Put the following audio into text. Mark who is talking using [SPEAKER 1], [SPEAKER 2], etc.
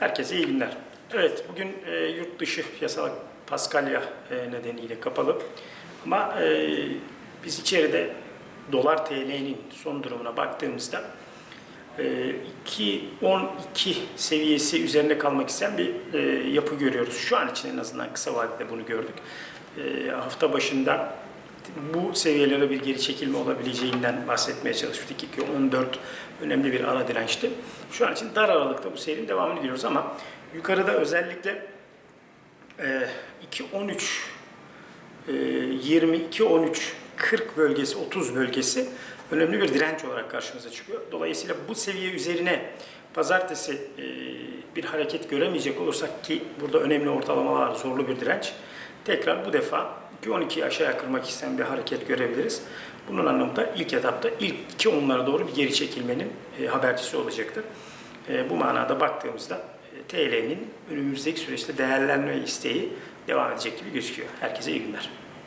[SPEAKER 1] Herkese iyi günler. Evet, bugün e, yurt dışı yasal Paskalya e, nedeniyle kapalı. Ama e, biz içeride dolar TL'nin son durumuna baktığımızda e, 2.12 seviyesi üzerinde kalmak isteyen bir e, yapı görüyoruz. Şu an için en azından kısa vadede bunu gördük. E, hafta başında bu seviyelere bir geri çekilme olabileceğinden bahsetmeye çalışmıştık. 2.14 önemli bir ara dirençti. Şu an için dar aralıkta bu seyrin devamını görüyoruz ama yukarıda özellikle e, 2.13 e, 22, 13, 40 bölgesi, 30 bölgesi önemli bir direnç olarak karşımıza çıkıyor. Dolayısıyla bu seviye üzerine pazartesi e, bir hareket göremeyecek olursak ki burada önemli ortalamalar zorlu bir direnç. Tekrar bu defa 2.12'yi aşağıya kırmak isteyen bir hareket görebiliriz. Bunun anlamında ilk etapta ilk iki onlara doğru bir geri çekilmenin e, habercisi olacaktır. E, bu manada baktığımızda e, TL'nin önümüzdeki süreçte değerlenme isteği devam edecek gibi gözüküyor. Herkese iyi günler.